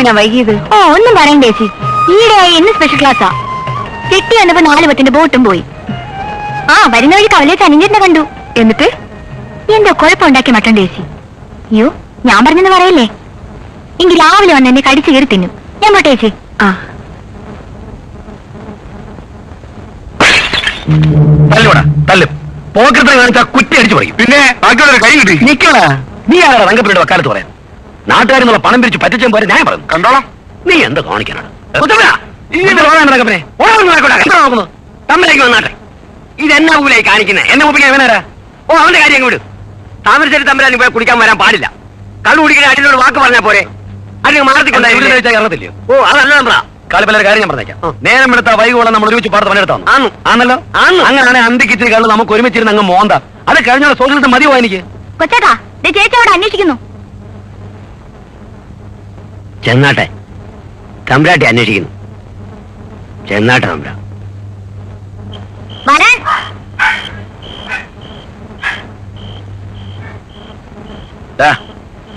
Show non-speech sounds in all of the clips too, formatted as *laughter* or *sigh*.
എന്താ അമ്മിന വൈകിയത്? ഓ ഒന്നും പറയണ്ടേ ചേച്ചി. ഈയിടെയായി എന്ന് സ്പെഷ്യൽ ക്ലാസ്സാ കെട്ടി വന്നപ്പോ നാല് പത്തിന്റെ ബോട്ടും പോയി. ആ വരുന്ന വഴി കവലയെ ചനിഞ്ഞിരുന്ന കണ്ടു. എന്നിട്ട്? എന്തോ കുഴപ്പമുണ്ടാക്കി മട്ടൻ ചേച്ചി. അയ്യോ ഞാൻ പറഞ്ഞെന്ന് പറയല്ലേ? എങ്കിൽ രാവിലെ വന്ന് എന്നെ കടിച്ചു കയറി തിന്നു. ഞാൻ പോട്ടെ ചേച്ചി. ആ. തല്ലുകൂടാ തല്ലും. പോക്കറ്റിൽ കാണിച്ചാൽ കുറ്റി അടിച്ചു പറയും പിന്നെ ബാക്കിയുള്ളവരെ കൈ കിട്ടി. നിക്കണ നീ ആരാ റംഗപ്പിയുടെ വക്കാലത്ത് പറയാൻ നാട്ടുകാരെന്നുള്ള പണം പിരിച്ച് പറ്റിച്ചും പോരെ ഞാൻ പറഞ്ഞു. കണ്ടോളാം. നീ എന്ത് കാണിക്കാനാണ്? തമ്മിലേക്ക് വന്നാട്ടെ ഇത്. എന്നാ പൂലായി കാണിക്കുന്നത് എന്നെ മുപ്പിക്കാൻ ഇവനാരാ? ഓ അവന്റെ കാര്യം വിടും. താമരശ്ശേരി തമ്പരാൻ പോയി കുടിക്കാൻ വരാൻ പാടില്ല. കള്ളു കുടിക്കുന്ന അടിയിലോട് വാക്ക് പറഞ്ഞാൽ പോരെ. അല്ലെങ്കിൽ മാറത്തിക്കൊണ്ടായില്ലയോ ഓ അതല്ല നമ്മളാ കാലിപ്പല്ല കാര്യം ഞാൻ പറഞ്ഞേക്കാം. നേരം എടുത്ത വൈകോളം നമ്മൾ ഒരുമിച്ച് പാടത്ത് പണിയെടുത്താന്നു ആന്നു. ആണല്ലോ ആന്നു. അങ്ങനെയാണെങ്കിൽ അന്തിക്ക് ഇച്ചിരി കള്ളു നമുക്ക് ഒരുമിച്ചിരുന്ന് അങ്ങ് മോന്ത. അത് കഴിഞ്ഞ സോഷ്യലിസം മതിയോ എനിക്ക്? കൊച്ചേട്ടാ ദേ ചേച്ചി അവിടെ അന്വേഷിക്കുന്നു. ചെന്നാട്ടെ. തമ്പ്രാട്ടി അന്വേഷിക്കുന്നു. ചെന്നാട്ടെ തമ്പ്ര. വരാൻ.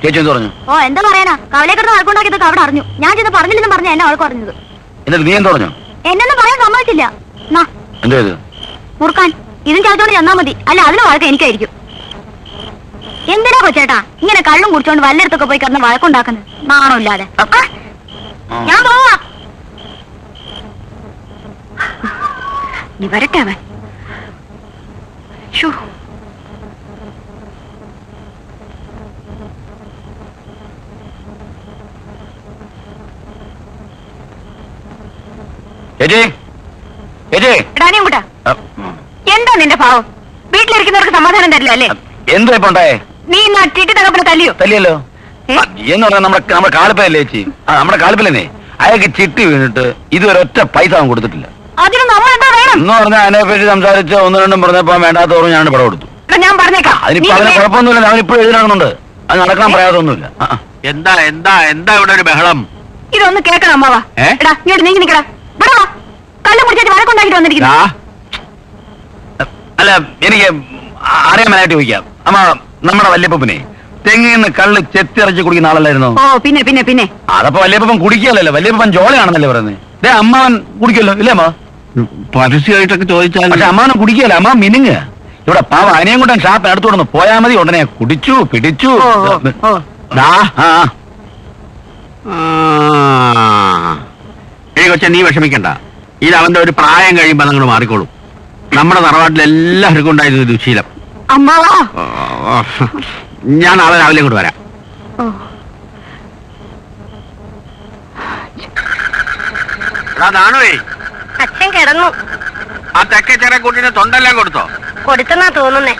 ചേച്ചി എന്ത് പറഞ്ഞു ഓ എന്താ പറയാനാ? അവിടെ അറിഞ്ഞു. ഞാൻ ചെന്ന് പറഞ്ഞില്ലെന്ന് പറഞ്ഞ എന്നെ അവൾക്ക് പറഞ്ഞത് എന്നിട്ട് നീ എന്ത് പറഞ്ഞു? എന്നൊന്നും പറയാൻ സമ്മതിച്ചില്ല. നാ. എന്ത് ചെയ്തു? മുറുക്കാൻ. ഇതും ചതച്ചോണ്ട് ചെന്നാ മതി. അല്ല അതിന് വഴക്കം എനിക്കായിരിക്കും. എന്തിനാ കൊച്ചേട്ടാ? ഇങ്ങനെ കള്ളും കുടിച്ചോണ്ട് വല്ലയിടത്തൊക്കെ പോയി കിടന്ന് വഴക്കുണ്ടാക്കുന്നത്? നാണോ ഇല്ലാതെ ഞാൻ പോവാ. നീ വരട്ടെ അവൻ. എന്താ നിന്റെ ഭാവം? വീട്ടിലിരിക്കുന്നവർക്ക് സമാധാനം തരില്ല അല്ലേ? എന്തോ ഇപ്പൊ ഉണ്ടായേ? നീ ചീട്ടി തകപ്പിനെ തല്ലിയോ? തല്ലിയല്ലോ. എന്ന് പറഞ്ഞാൽ നമ്മുടെ നമ്മുടെ കാളിപ്പല്ലേ ചേച്ചി? ആ നമ്മുടെ കാളിപ്പല്ലേ അയാൾക്ക് ചിട്ടി വീണിട്ട് ഇതുവരെ ഒറ്റ പൈസ അവൻ കൊടുത്തിട്ടില്ല. അതിന് നമ്മൾ എന്താ വേണം? എന്ന് പറഞ്ഞാൽ അതിനെ പറ്റി സംസാരിച്ച് ഒന്ന് രണ്ടും പറഞ്ഞപ്പോ വേണ്ടാത്ത ഞാൻ പടം കൊടുത്തു ഞാൻ പറഞ്ഞേക്കാം. അതിനിപ്പോ അതിന് കുഴപ്പമൊന്നുമില്ല അവൻ ഇപ്പോഴും എഴുതി നടക്കുന്നുണ്ട് അത് നടക്കാൻ പറയാതൊന്നുമില്ല. എന്താ എന്താ എന്താ ഇവിടെ ഒരു ബഹളം? ഇതൊന്ന് കേക്കണം അമ്മാവാ. എടാ ഇങ്ങോട്ട് നീങ്ങി നിക്കടാ ഇവിടെ വാ കള്ളു കുടിച്ചിട്ട് വഴക്കുണ്ടാക്കിട്ട് വന്നിരിക്കുന്നു. അല്ല എനിക്ക് അറിയാൻ മേലായിട്ട് ചോദിക്കാം. അമ്മ നമ്മുടെ വല്യപ്പനെ. തെങ്ങിൽ നിന്ന് കള്ള് ചെത്തിറച്ചി കുടിക്കുന്ന ആളല്ലായിരുന്നോ? ഓ പിന്നെ പിന്നെ പിന്നെ. അതപ്പോ വല്യപ്പൻ കുടിക്കുകയല്ലോ വല്യപ്പൻ ജോളിയാണെന്നല്ലേ പറയുന്നത് ദേ അമ്മാവൻ കുടിക്കല്ലോ ഇല്ലേ അമ്മ പരസ്യമായിട്ടൊക്കെ ചോദിച്ചാൽ പക്ഷെ അമ്മാവനെ കുടിക്കല്ല അമ്മ മിനുങ്ങ്. ഇവിടെ പാവ അനിയം കൊണ്ടൻ ഷാപ്പ് അടുത്തു കൊടുന്നു പോയാ മതി ഉടനെ കുടിച്ചു പിടിച്ചു. ഏ കൊച്ചെ നീ വിഷമിക്കണ്ട. ഇത് അവന്റെ ഒരു പ്രായം കഴിയുമ്പോ അങ്ങോട്ട് മാറിക്കോളും. നമ്മുടെ തറവാട്ടിൽ എല്ലാവർക്കും ഉണ്ടായിരുന്ന ഒരു ശീലം. അമ്മാവാ ഞാൻ നാളെ രാവിലെ ഇങ്ങോട്ട് വരാം. അച്ഛൻ കിടന്നു. ആ തെക്കേ ചെറിയ കുട്ടീനെ തൊണ്ടെല്ലാം കൊടുത്തോ? കൊടുത്തെന്നാ തോന്നുന്നേ.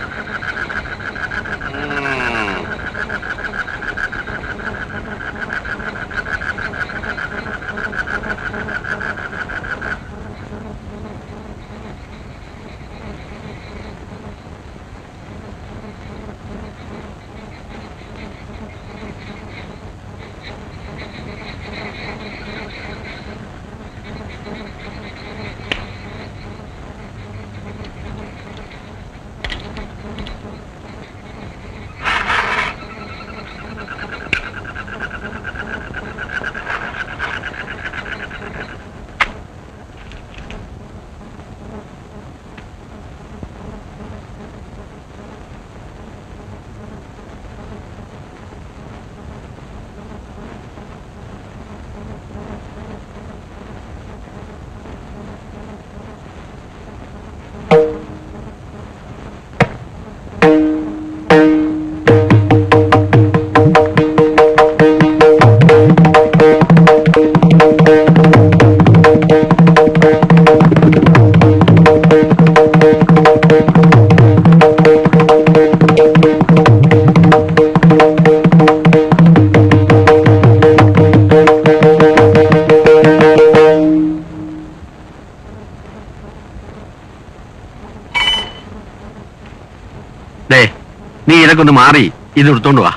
കൊണ്ട് മാറി ഇത് എടുത്തോണ്ട് വാ.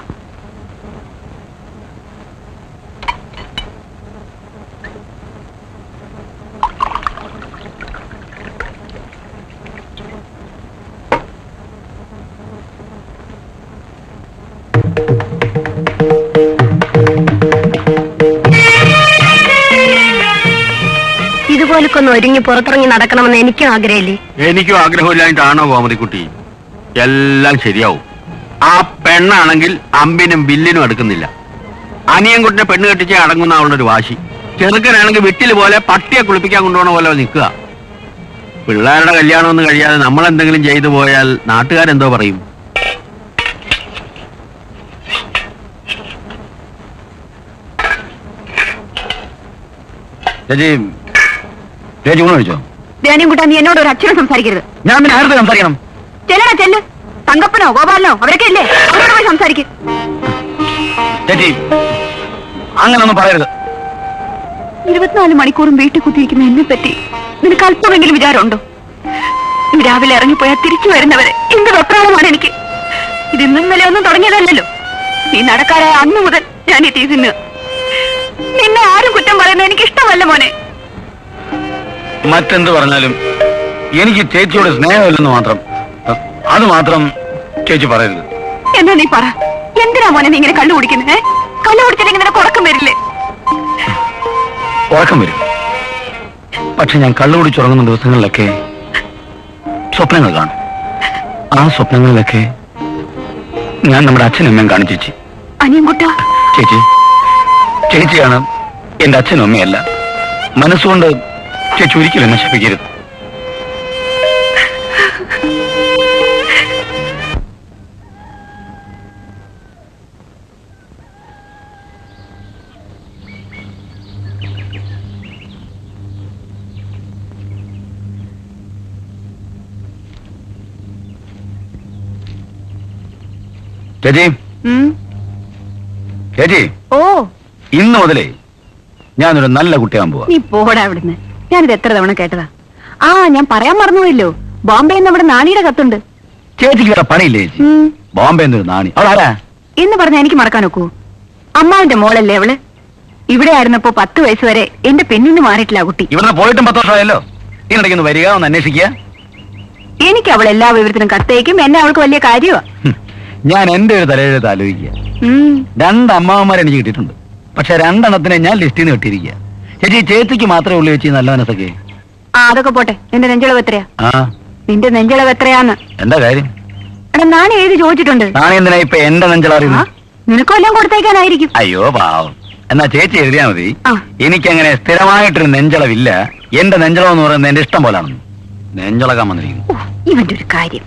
ഇതുപോലൊക്കൊന്ന് ഒരുങ്ങി പുറത്തിറങ്ങി നടക്കണമെന്ന് എനിക്കും ആഗ്രഹമില്ലേ? എനിക്കും ആഗ്രഹമില്ലായിട്ടാണോ കോമതിക്കുട്ടി എല്ലാം ശരിയാവും. ആ പെണ്ണാണെങ്കിൽ അമ്പിനും ബില്ലിനും എടുക്കുന്നില്ല അനിയൻകുട്ടിനെ പെണ്ണ് കെട്ടിച്ച് അടങ്ങുന്ന അവളുടെ ഒരു വാശി. ചെറുക്കനാണെങ്കിൽ വിട്ടിൽ പോലെ പട്ടിയെ കുളിപ്പിക്കാൻ കൊണ്ടുപോകണ പോലെ നിൽക്കുക. പിള്ളേരുടെ കല്യാണം ഒന്നും കഴിയാതെ നമ്മൾ എന്തെങ്കിലും ചെയ്തു പോയാൽ നാട്ടുകാരെന്തോ പറയും. ചേച്ചി ചേച്ചി ഊണ് കഴിച്ചോ? ധ്യാനം കൂട്ടാ നീ എന്നോട് ഒരു അക്ഷരം സംസാരിക്കരുത്. ഞാൻ പിന്നെ ആരുടെ സംസാരിക്കണം? ചെല്ലടാ ചെല്ല്. തങ്കപ്പനോ ഗോപാലനോ അവരൊക്കെ ഇല്ലേ? അവരോട് പോയി സംസാരിക്കും. ചേച്ചി അങ്ങനൊന്നും പറയരുത്. ഇരുപത്തിനാല് മണിക്കൂറും വീട്ടിൽ കുത്തിയിരിക്കുന്ന എന്നെ പറ്റി നിനക്ക് അല്പമെങ്കിലും വിചാരമുണ്ടോ? നീ രാവിലെ ഇറങ്ങിപ്പോയാൽ തിരിച്ചു വരുന്നവരെ എന്ത് വെപ്രാളമാണ് എനിക്ക്? ഇത് ഇന്നും ഇന്നലെ ഒന്നും തുടങ്ങിയതല്ലല്ലോ. നീ നടക്കാറായ അന്ന് മുതൽ ഞാൻ ഈ തീ തിന്നുക. നിന്നെ ആരും കുറ്റം പറയുന്നത് എനിക്ക് ഇഷ്ടമല്ല മോനെ. മറ്റെന്ത് പറഞ്ഞാലും എനിക്ക് ചേച്ചിയുടെ സ്നേഹമില്ലെന്ന് മാത്രം. അത് മാത്രം ചേച്ചി പറയരുത്. എന്നാ നീ പറ. എന്തിനാ മോനെ നീ ഇങ്ങനെ കള്ളു കുടിക്കുന്നത് കള്ളു കുടിച്ചില്ലെങ്കിൽ നിനക്ക് ഉറക്കം വരില്ലേ? ഉറക്കം വരും. പക്ഷെ ഞാൻ കള്ളു കുടിച്ചുറങ്ങുന്ന ദിവസങ്ങളിലൊക്കെ സ്വപ്നങ്ങൾ കാണും. ആ സ്വപ്നങ്ങളിലൊക്കെ ഞാൻ നമ്മുടെ അച്ഛനും അമ്മയും കാണും ചേച്ചി. അനിയൻകുട്ട? ചേച്ചി ചേച്ചിയാണ് എന്റെ അച്ഛനും അമ്മയല്ല മനസ്സുകൊണ്ട് ചേച്ചി ഒരിക്കലും എന്നെ ചേച്ചി. ചേച്ചി. ഓ. ഇന്ന് മുതലേ ഞാനൊരു നല്ല കുട്ടിയാൻ പോവാ. നീ പോടാ അവിടുന്ന്. ഞാനിത് എത്ര തവണ കേട്ടതാ? ആ ഞാൻ പറയാൻ മറന്നുപോയല്ലോ. ബോംബെ അവിടെ നാണിയുടെ കത്തുണ്ട്. ചേച്ചിക്ക് വേറെ പണിയില്ലേ ചേച്ചി? ബോംബെ എന്നൊരു നാണി. അവളാരാ എന്ന് പറഞ്ഞ എനിക്ക് മറക്കാൻ ഒക്കൂ. അമ്മാവിന്റെ മോളല്ലേ അവൾ? ഇവിടെ ആയിരുന്നപ്പോ പത്ത് വയസ്സ് വരെ എന്റെ പെണ്ണിന്ന് മാറിയിട്ടില്ല കുട്ടി. ഇവിടുന്ന് പോയിട്ടും പത്ത് വർഷമായല്ലോ. ഇതിനിടയ്ക്ക് ഒന്ന് വരിക ഒന്ന് അന്വേഷിക്കുക. എനിക്ക് അവൾ എല്ലാ വിവരത്തിനും കത്തയക്കും എന്നെ അവൾക്ക് വലിയ കാര്യമാ. ഹും. ഞാൻ എന്റെ ഒരു തലയെഴുത്ത് ആലോചിക്കുക. രണ്ട് അമ്മാവന്മാരെ എനിക്ക് കിട്ടിയിട്ടുണ്ട്. പക്ഷെ രണ്ടെണ്ണത്തിനെ ഞാൻ ലിസ്റ്റിൽ നിന്ന് കിട്ടിയിരിക്കുക. ചേച്ചി ചേച്ചിക്ക് മാത്രമേ ഉള്ളൂ ചേച്ചി നല്ല മനസ്സൊക്കെ. ആ അതൊക്കെ പോട്ടെ. നിന്റെ നെഞ്ചളവ് എത്രയാ? ആ. നിന്റെ നെഞ്ചളവ് എത്രയാന്ന്? എന്താ കാര്യം? എടാ ഞാൻ എഴുതി ചോദിച്ചിട്ടുണ്ട്. ഞാൻ എന്തിനാ ഇപ്പൊ എന്റെ നെഞ്ചള നെഞ്ചളറിയുന്നു നിനക്കും എല്ലാം കൊടുത്തേക്കാനായിരിക്കും. അയ്യോ പാവം. എന്നാ ചേച്ചി എഴുതിയാ മതി. ആ. എനിക്കങ്ങനെ സ്ഥിരമായിട്ടൊരു നെഞ്ചളവില്ല. എന്റെ നെഞ്ചളവ് എന്ന് പറയുന്നത് എന്റെ ഇഷ്ടം പോലാണെന്ന്. നെഞ്ചളകാൻ വന്നിരിക്കുന്നു. ഓ, ഇവന്റെ ഒരു കാര്യം.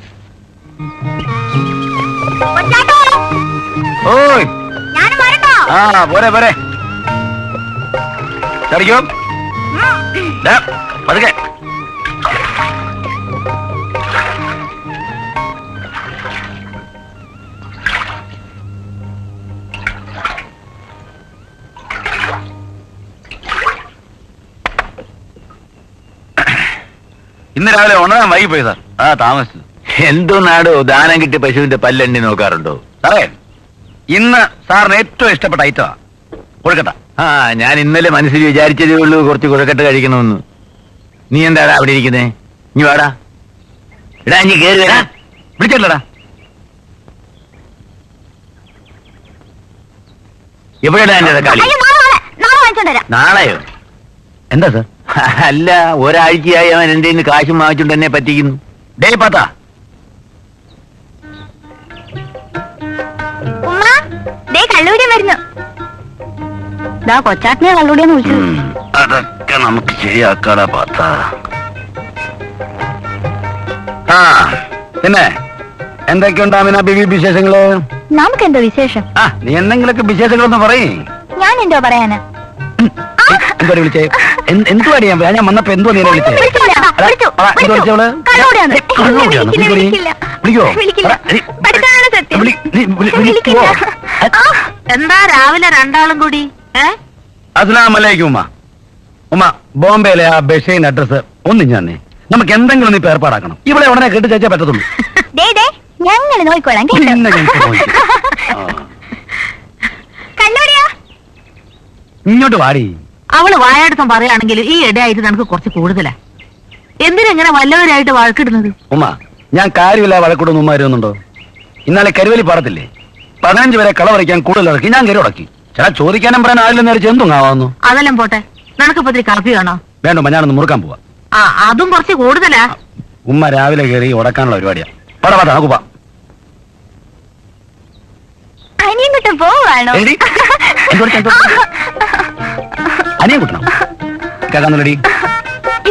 ഓയ്. ആ പോരെ പോരെ. ചടിക്കോ. ദാ, പതുക്കെ. ഇന്ന് രാവിലെ ഉണരാൻ വൈകി പോയി സാർ. ആ താമസിച്ചു. എന്തോ നാടോ ദാനം കിട്ടിയ പശുവിന്റെ പല്ലെണ്ണി നോക്കാറുണ്ടോ? സാറേ ഇന്ന് സാറിന് ഏറ്റവും ഇഷ്ടപ്പെട്ട ഐറ്റമാ കൊഴുക്കട്ട. ആ ഞാൻ ഇന്നലെ മനസ്സിൽ വിചാരിച്ചതേ ഉള്ളൂ കുറച്ച് കൊഴുക്കട്ട കഴിക്കണമെന്ന്. നീ എന്താടാ അവിടെ ഇരിക്കുന്നേ? നീ വാടാ. ഇടാ നീ കേറി വരാ. വിളിച്ചല്ലടാ എവിടെടാ എന്റെ കളി നാളെയോ? എന്താ സാർ? *laughs* അല്ല ഒരാഴ്ചയായി അവൻ എന്റെ കാശും വാങ്ങിച്ചുകൊണ്ട് എന്നെ പറ്റിക്കുന്നു. ഡേ പാത്താ. ദേ കള്ളൂരി വരുന്നു. ദാ കൊച്ചാട്ടിനെ കള്ളൂടിയെന്ന് വിളിച്ചു അതൊക്കെ നമുക്ക് ശരിയാക്കാടാ പാത്ത. ആ പിന്നെ എന്തൊക്കെയുണ്ട് അമിന ബിബി വിശേഷങ്ങൾ? നമുക്ക് എന്തോ വിശേഷം? ആ നീ എന്തെങ്കിലൊക്കെ വിശേഷങ്ങളൊന്ന് പറയേ. ഞാൻ എന്തോ പറയാനാ? എന്താ വിളിച്ചേ? എന്ത്- എന്തുവാടി ഞാൻ ഞാൻ വന്നപ്പോ എന്തോ നീ വിളിച്ചേ എന്ത് വിളിച്ചു. വിളിച്ചവൾ? കള്ളൂടിയാണ്. വിളിക്കോ. വിളിക്കുവോ? എന്താ രാവിലെ രണ്ടാളും കൂടി? അലൈക്കും ഉമ്മ ഉമ്മ ബോംബെയിലെ ആ ബഷീൻ അഡ്രസ് ഒന്നും ഞാൻ നമുക്ക് എന്തെങ്കിലും ഇപ്പൊ ഏർപ്പാടാക്കണം. ഇവിടെ ഉടനെ കേട്ട് ചേച്ചേ പറ്റത്തുള്ളൂ. *laughs* ഞങ്ങൾ നോക്കിക്കോളാം *laughs* ഇങ്ങോട്ട് വാടി. അവൾ വായാടത്തം പറയുകയാണെങ്കിൽ ഈ ഇടയായിട്ട് നമുക്ക് കുറച്ച് കൂടുതലാ. എന്തിനെങ്ങനെ വല്ലവരായിട്ട് വഴക്കിടുന്നത്? ഉമ്മ ഞാൻ കാര്യമില്ല വഴക്കിടുന്ന ഉമ്മ വരുന്നുണ്ടോ? ഇന്നലെ കരുവലി പാടത്തില്ലേ? പതിനഞ്ച് വരെ കളവറിക്കാൻ കൂടുതൽ ഇറക്കി ഞാൻ കയറി ഉടക്കി. ചേട്ടാ ചോദിക്കാനും പറയാൻ ആരില്ലെന്ന് വിചാരിച്ച് എന്തും ആവാന്നു അതെല്ലാം പോട്ടെ. നിനക്കിപ്പോ ഇത്തിരി കാപ്പി വേണോ? വേണ്ട ഞാനൊന്ന് മുറുക്കാൻ പോവാ. ആ അതും കുറച്ച് കൂടുതലാ. ഉമ്മ രാവിലെ കയറി ഉടക്കാനുള്ള പരിപാടിയാ. പട പട നമുക്ക് പോവാം. അനിയും കിട്ടും പോവാണോ എടി, എന്തോടി, എന്തോടി? അനിയൻ കുട്ടണം കേക്കാന്നുള്ളടി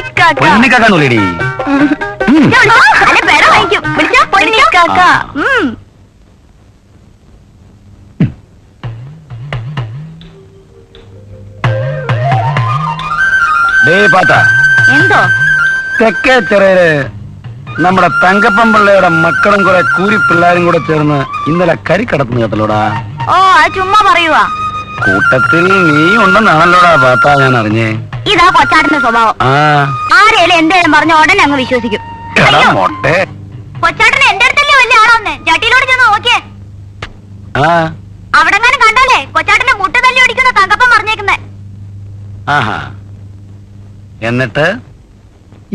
ഇക്കാക്ക. പൊന്നിക്കാക്കാന്നുള്ളടി ഇതുണ്ടോ? അല്ല പെട വാങ്ങിക്കും. വിളിച്ചാ പൊന്നിക്കാക്ക. എന്തോ? തെക്കേ ചെറിയര് നമ്മുടെ തങ്കപ്പൻ പിള്ളയുടെ മക്കളും കുറെ കൂലി പിള്ളേരും കൂടെ ചേർന്ന് ഇന്നലെ കരി കടത്തുന്നു കേട്ടല്ലോടാ. ഓ അത് ചുമ്മാ പറയുവാ. കൂട്ടത്തിൽ നീ ഉണ്ടെന്നാണല്ലോടാ പാത്ത ഞാൻ അറിഞ്ഞേ. ഇതാ കൊച്ചാട്ടിന്റെ സ്വഭാവം. ആ. ആരേലും എന്തേലും പറഞ്ഞ ഉടനെ അങ്ങ് വിശ്വസിക്കും. എടാ അയ്യോ, മൊട്ടെ. കൊച്ചാട്ടന് എന്റെ അടുത്തല്ലേ വലിയ ആളാന്ന് ജട്ടിയിലോട് ചെന്ന് നോക്കിയേ. ആ. അവിടെങ്ങാനും കണ്ടല്ലേ കൊച്ചാട്ടന്റെ മുട്ട തല്ലി തങ്കപ്പം പറഞ്ഞേക്കുന്നേ. ആഹാ. എന്നിട്ട്?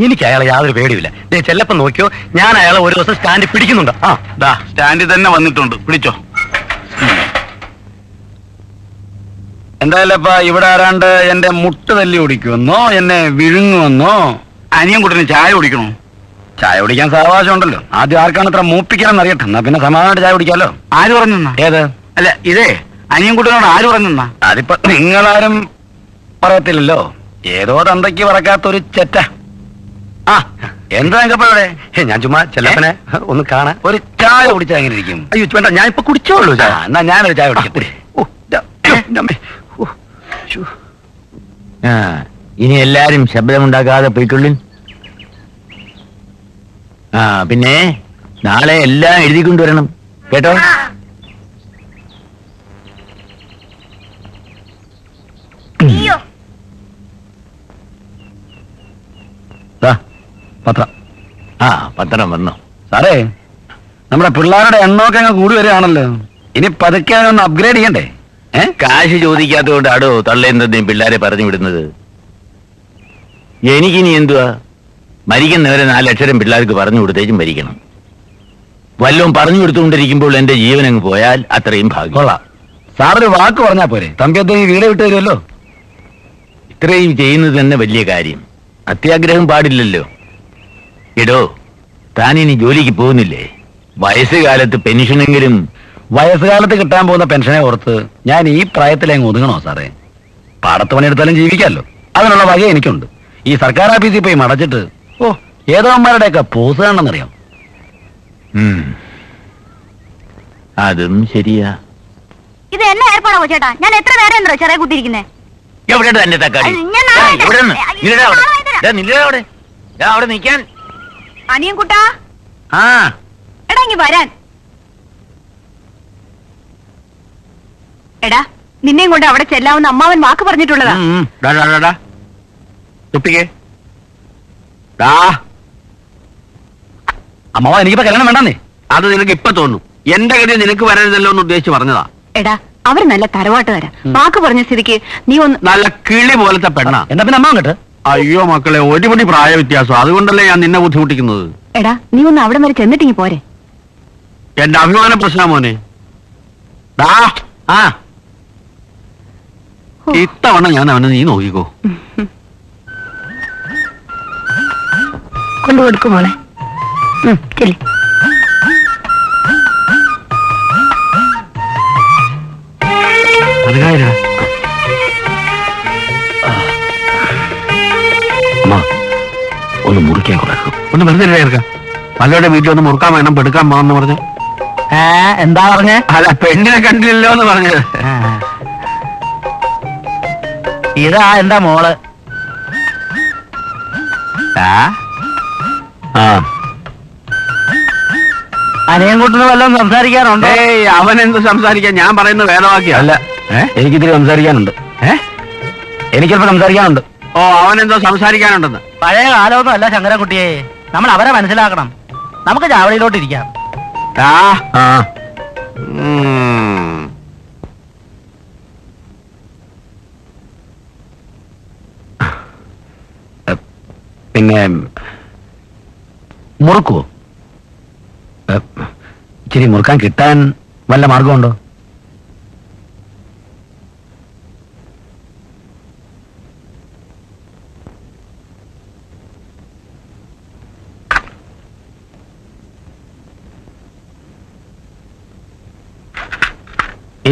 എനിക്ക് അയാളെ യാതൊരു പേടിയില്ല ദേ ചെല്ലപ്പം നോക്കിയോ ഞാൻ അയാളെ ഒരു ദിവസം സ്റ്റാൻഡിൽ പിടിക്കുന്നുണ്ട്. ആ ദാ. സ്റ്റാൻഡിൽ തന്നെ വന്നിട്ടുണ്ട്. പിടിച്ചോ. എന്തായാലും ഇപ്പൊ ഇവിടെ ആരാണ്ട് എന്റെ മുട്ട് തല്ലി ഓടിക്കുമെന്നോ എന്നെ വിഴുങ്ങുമെന്നോ? അനിയൻകുട്ടന് ചായ ഓടിക്കണോ ചായ ഓടിക്കാൻ സാവകാശം ഉണ്ടല്ലോ ആദ്യം ആർക്കാണ് ഇത്ര മൂപ്പിക്കണം എന്നറിയട്ടെ എന്നാ പിന്നെ സമാധാനമായിട്ട് ചായ കുടിക്കാലോ ആര് പറഞ്ഞു ഏത്? അല്ല ഇതേ അനിയൻ കുട്ടനോട് ആര് പറഞ്ഞു അതിപ്പോ നിങ്ങളാരും പറയത്തില്ലല്ലോ. ഏതോ തന്തയ്ക്ക് പറക്കാത്തൊരു ചെറ്റ. ആ എന്താ ഇവിടെ? ഞാൻ ചുമ്മാ ചെല്ലപ്പനെ ഒന്ന് കാണാൻ. ഒരു ചായ കുടിച്ചാ അങ്ങനെ ഇരിക്കും? അയ്യോ വേണ്ട ഞാൻ ഇപ്പൊ കുടിച്ചോളൂ ചായ. എന്നാ ഞാനൊരു ചായ കുടിക്കട്ടെ ഓ. ഓ, ശ്ശോ. ആ ഇനി എല്ലാരും ശബ്ദമുണ്ടാക്കാതെ പോയിക്കൊള്ളിൻ ആ പിന്നെ നാളെ എല്ലാം എഴുതിക്കൊണ്ടുവരണം കേട്ടോ? അയ്യോ ദാ, പത്രം. ആ പത്രം വന്നു. സാറേ നമ്മുടെ പിള്ളേരുടെ എണ്ണമൊക്കെ അങ്ങ് കൂടി വരികയാണല്ലോ. ഇനി പതുക്കെ ഒന്ന് അപ്ഗ്രേഡ് ചെയ്യണ്ടേ? ഏ? കാശ് ചോദിക്കാത്തതുകൊണ്ട് അടോ തള്ളേന്തന്നെയും പിള്ളേരെ പറഞ്ഞു വിടുന്നത്? എനിക്കിനി എന്തുവാ? മരിക്കുന്നവരെ നാലക്ഷരം പിള്ളേർക്ക് പറഞ്ഞു കൊടുത്തേച്ചും മരിക്കണം. വല്ലതും പറഞ്ഞു കൊടുത്തുകൊണ്ടിരിക്കുമ്പോൾ എന്റെ ജീവൻ അങ്ങ് പോയാൽ അത്രയും ഭാഗ്യം. കൊള്ളാം. സാറൊരു വാക്ക് പറഞ്ഞാ പോരെ? തമ്പി അദ്ദേഹം വീട് വിട്ട് തരുമല്ലോ ഇത്രയും ചെയ്യുന്നത് തന്നെ വലിയ കാര്യം. അത്യാഗ്രഹം പാടില്ലല്ലോ. എടോ താനിനി ജോലിക്ക് പോകുന്നില്ലേ? വയസ്സുകാലത്ത് പെൻഷനെങ്കിലും വയസ്സുകാലത്ത് കിട്ടാൻ പോകുന്ന പെൻഷനെ ഓർത്ത് ഞാൻ ഈ പ്രായത്തിൽ അങ്ങ് ഒതുങ്ങണോ സാറേ? പാടത്ത് പണിയെടുത്താലും ജീവിക്കാമല്ലോ അതിനുള്ള വക എനിക്കുണ്ട്. ഈ സർക്കാർ ഓഫീസിൽ പോയി മടച്ചിട്ട് ഓ ഏതോന്മാരുടെയൊക്കെ പോസ് കാണണമെന്നറിയാം. അതും ശരിയാ. ഇത് എന്നെ ഏർപ്പാടാ ചേട്ടാ ഞാൻ എത്ര നേരം എന്തോ ചെറിയ കുത്തിയിരിക്കുന്നേ? എവിടെ എന്റെ തക്കാളി? നില്ലെടാ അവിടെ. അവിടെ നിൽക്കാൻ. അനിയൻ കുട്ടാ ആ. എടാ ഇങ്ങി വരാൻ. എടാ നിന്നെയും കൊണ്ട് അവിടെ ചെല്ലാവുന്ന അമ്മാവൻ വാക്ക് പറഞ്ഞിട്ടുള്ളതാ. കുട്ടിക്കേ അമ്മാവൻ അമ്മാവ എനിക്കിപ്പോ കല്യാണം വേണ്ടെന്നേ? അത് നിനക്ക് ഇപ്പൊ തോന്നും. എന്റെ ഗതി നിനക്ക് വരരുതല്ലോ എന്ന് ഉദ്ദേശിച്ച് പറഞ്ഞതാ. എടാ അവർ നല്ല തറവാട്ടുകാരാ. വാക്ക് പറഞ്ഞ സ്ഥിതിക്ക് നീ ഒന്ന് നല്ല കിളി പോലത്തെ പെണ്ണാ. എന്നാ പിന്നെ അമ്മാവൻ കേട്ട് അയ്യോ മക്കളെ ഒരുപടി പ്രായ വ്യത്യാസം അതുകൊണ്ടല്ലേ ഞാൻ നിന്നെ ബുദ്ധിമുട്ടിക്കുന്നത്? എടാ നീ ഒന്ന് അവിടെ വരെ ചെന്നിട്ടിങ്ങി പോരെ. എന്റെ അഭിമാന പ്രശ്ന മോനെ. ഇത്തവണ ഞാൻ അവനെ നീ നോക്കിക്കോ. കൊണ്ടുകൊടുക്കും മോളെ. ചെല്ലി. അത് കാര്യ ഒന്ന് മുറിക്കാൻ കൊടുക്കും ഒന്ന് വെറുതെ ഇരിക്കാം. മല്ലയുടെ വീട്ടിൽ ഒന്ന് മുറുക്കാൻ വേണം പെടുക്കാൻ പോകാന്ന് പറഞ്ഞു. എന്താ പറഞ്ഞ? അല്ല പെണ്ണിനെ കണ്ടില്ലല്ലോ എന്ന് പറഞ്ഞത് ഇതാ എന്താ മോൾ. ആ? ആ. അനിയൻകുട്ടിന് വല്ലതും സംസാരിക്കാനുണ്ടോ? ഏയ് അവൻ എന്ത് സംസാരിക്കാൻ? ഞാൻ പറയുന്നത് വേദവാക്യം. അല്ല എനിക്കിതിരി സംസാരിക്കാനുണ്ട്. ഏ? എനിക്കിപ്പോ സംസാരിക്കാനുണ്ട്. ഓ അവൻ എന്തോ സംസാരിക്കാനുണ്ടെന്ന്. പഴയ കാലമൊന്നും അല്ല ശങ്കരൻകുട്ടിയെ. നമ്മൾ അവരെ മനസ്സിലാക്കണം. നമുക്ക് ചാവടിയിലോട്ട് ഇരിക്കാം. ആ. ആ. ഉം. പിന്നെ മുറുക്കുവോ? ഇച്ചിരി മുറുക്കാൻ കിട്ടാൻ വല്ല മാർഗമുണ്ടോ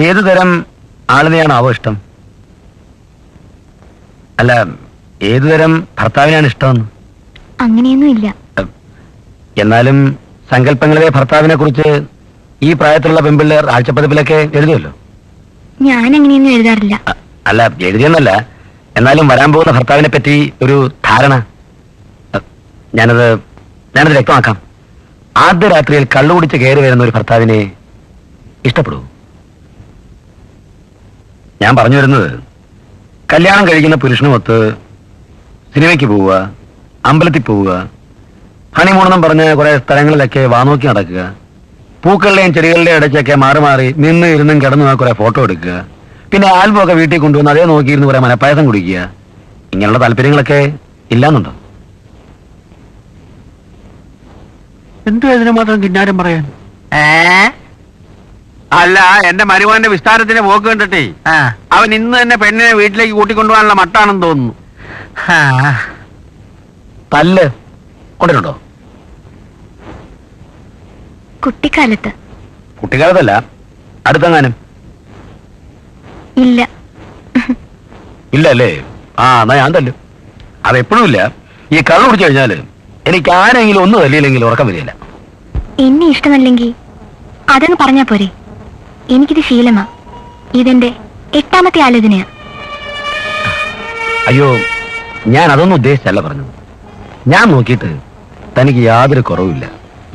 ഏതു തരം ആളിനെയാണാവോ ഇഷ്ടം? അല്ല ഏതു തരം ഭർത്താവിനാണ് ഇഷ്ടമെന്ന്? അങ്ങനെയൊന്നും ഇല്ല എന്നാലും സങ്കല്പങ്ങളിലെ ഭർത്താവിനെ കുറിച്ച് ഈ പ്രായത്തിലുള്ള പെമ്പിള്ളേർ ആഴ്ചപ്പതിപ്പിലൊക്കെ എഴുതുമല്ലോ ഞാൻ അങ്ങനെയൊന്നും എഴുതാറില്ല അല്ല എഴുതിയെന്നല്ല. എന്നാലും വരാൻ പോകുന്ന ഭർത്താവിനെ പറ്റി ഒരു ധാരണ. ഞാനത് ഞാനത് വ്യക്തമാക്കാം. ആദ്യ രാത്രിയിൽ കള്ളുകുടിച്ച് കയറി വരുന്ന ഒരു ഭർത്താവിനെ ഇഷ്ടപ്പെടൂ ഞാൻ പറഞ്ഞു വരുന്നത് കല്യാണം കഴിക്കുന്ന പുരുഷനുമൊത്ത് സിനിമയ്ക്ക് പോവുക അമ്പലത്തിൽ പോവുക ഹണിമൂണെന്നും പറഞ്ഞ് കുറെ സ്ഥലങ്ങളിലൊക്കെ വാനോക്കി നടക്കുക പൂക്കളുടെയും ചെടികളുടെയും ഇടയ്ക്കൊക്കെ മാറി മാറി നിന്ന് ഇരുന്നും കിടന്നു കുറെ ഫോട്ടോ എടുക്കുക പിന്നെ ആൽബം ഒക്കെ വീട്ടിൽ കൊണ്ടുവന്ന് അതേ നോക്കിയിരുന്ന് കുറെ മനപ്പായസം കുടിക്കുക. ഇങ്ങനെയുള്ള താല്പര്യങ്ങളൊക്കെ ഇല്ലാന്നുണ്ടോ? എന്തു ഇതിന് മാത്രം കിന്നാരം പറയാൻ? ഏ? അല്ല എന്റെ മരുമോന്റെ വിസ്താരത്തിന്റെ പോക്ക് കണ്ടിട്ടേ. അവൻ ഇന്ന് തന്നെ പെണ്ണിനെ വീട്ടിലേക്ക് കൂട്ടിക്കൊണ്ടുപോകാനുള്ള മട്ടാണെന്ന് തോന്നുന്നു. തല്ല് കൊണ്ടിട്ടുണ്ടോ? കുട്ടിക്കാലത്ത്. കുട്ടിക്കാലത്തല്ല അടുത്തെങ്ങാനും? ഇല്ല. ഇല്ല അല്ലേ ആ എന്നാ ഞാൻ തല്ലും. അതെപ്പോഴും ഇല്ല. ഈ കള്ളു കുടിച്ചു കഴിഞ്ഞാൽ എനിക്ക് ആരെങ്കിലും ഒന്നും തല്ലിയില്ലെങ്കിൽ ഉറക്കം വരില്ല എന്നെ ഇഷ്ടമല്ലെങ്കിൽ അതങ്ങ് പറഞ്ഞാ പോരെ. എനിക്കിത് ശീലമാ. ഇതെന്റെ എട്ടാമത്തെ ആലോചനയാ. അയ്യോ ഞാൻ അതൊന്നും ഉദ്ദേശിച്ചല്ല പറഞ്ഞു. ഞാൻ നോക്കിയിട്ട് തനിക്ക് യാതൊരു കുറവില്ല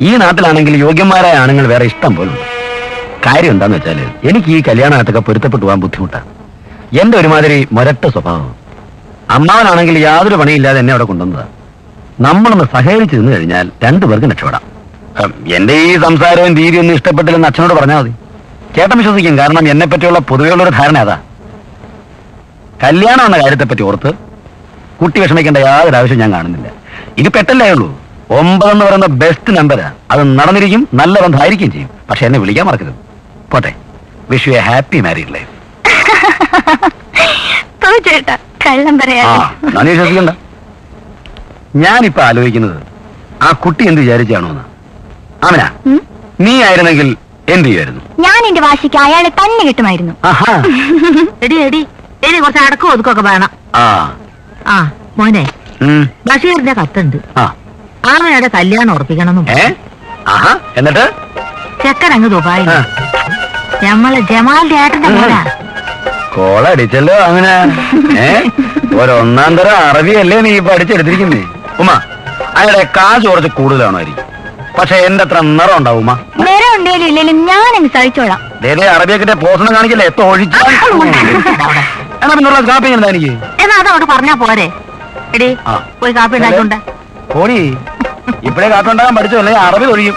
ഈ നാട്ടിലാണെങ്കിൽ യോഗ്യന്മാരായ ആണുങ്ങൾ വേറെ ഇഷ്ടം പോലുണ്ട് കാര്യം എന്താന്ന് വെച്ചാൽ എനിക്ക് ഈ കല്യാണമായിട്ടൊക്കെ പൊരുത്തപ്പെട്ടു പോകാൻ ബുദ്ധിമുട്ടാണ് എന്റെ ഒരുമാതിരി മൊരട്ട സ്വഭാവം. അമ്മാവനാണെങ്കിൽ യാതൊരു പണിയില്ലാതെ എന്നെ അവിടെ കൊണ്ടുവന്നതാ. നമ്മളൊന്ന് സഹകരിച്ചു നിന്ന് കഴിഞ്ഞാൽ രണ്ടുപേർക്കും രക്ഷപ്പെടാം. എന്റെ ഈ സംസാരവും രീതിയൊന്നും ഇഷ്ടപ്പെട്ടില്ലെന്ന് അച്ഛനോട് പറഞ്ഞാൽ മതി. ചേട്ടൻ വിശ്വസിക്കും. കാരണം എന്നെ പറ്റിയുള്ള പൊതുവെയുള്ള ഒരു ധാരണ അതാ. കല്യാണം എന്ന കാര്യത്തെപ്പറ്റി ഓർത്ത് കുട്ടി വിഷമിക്കേണ്ട യാതൊരു ആവശ്യം ഞാൻ കാണുന്നില്ല. ഇത് പെട്ടല്ലേ ഉള്ളൂ. ഒമ്പതെന്ന് പറയുന്ന ബെസ്റ്റ് നമ്പരാ അത് നടന്നിരിക്കും നല്ല ബന്ധമായിരിക്കും ചെയ്യും. പക്ഷെ എന്നെ വിളിക്കാൻ മറക്കരുത്. പോട്ടെ. Wish you a happy married life കള്ളം ഞാൻ വിശ്വസിക്കണ്ട. ഞാനിപ്പോ ആലോചിക്കുന്നത് ആ കുട്ടി എന്ത് വിചാരിച്ചാണോന്ന്. ആമന നീ ആയിരുന്നെങ്കിൽ എന്ത് ചെയ്യുമായിരുന്നു ഞാൻ എന്റെ വാശിക്ക് അയാളെ തന്നെ കിട്ടുമായിരുന്നു. എടി എടി എടി കുറച്ച് അടക്കം ഒതുക്കൊക്കെ വേണം. ആ. ആ മോനെ ബഷീറിന്റെ കത്തുണ്ട്. ആ. ആമയുടെ കല്യാണം ഉറപ്പിക്കണമെന്നും ഏ? എന്നിട്ട്? ചെക്കൻ അങ്ങ് ദുബായി ആ, ഞമ്മളെ ജമാലിന്റെ ഏട്ടന്റെ മോനാ. കോളടിച്ചല്ലോ അങ്ങനെ. *laughs* ഒരൊന്നാം തരം അറബിയല്ലേ നീ പഠിച്ചെടുത്തിരിക്കുന്നേ? ഉമ്മ അയാളുടെ കാശ് കുറച്ച് കൂടുതലാണായിരിക്കും പക്ഷെ എന്റെ അത്ര നിറം ഉണ്ടാവും ഉമ്മ നേരെ ഉണ്ടേലും ഞാൻ അങ്ങ് സഹിച്ചോളാം ദേദേ അറബിയൊക്കെ പോഷണം കാണിക്കല്ലേ? എത്ര ഒഴിച്ചു. എന്നാ പിന്നെ കാപ്പി എന്താ എനിക്ക്. എന്നാ അതവിടെ പറഞ്ഞാ പോരെ. എടി. പോയി കാപ്പി ഉണ്ടാക്കിക്കൊണ്ട്. കോടി ഇപ്പഴേ കാപ്പി ഉണ്ടാകാൻ പഠിച്ചോ അല്ലെങ്കിൽ അറബി ഒഴിയും.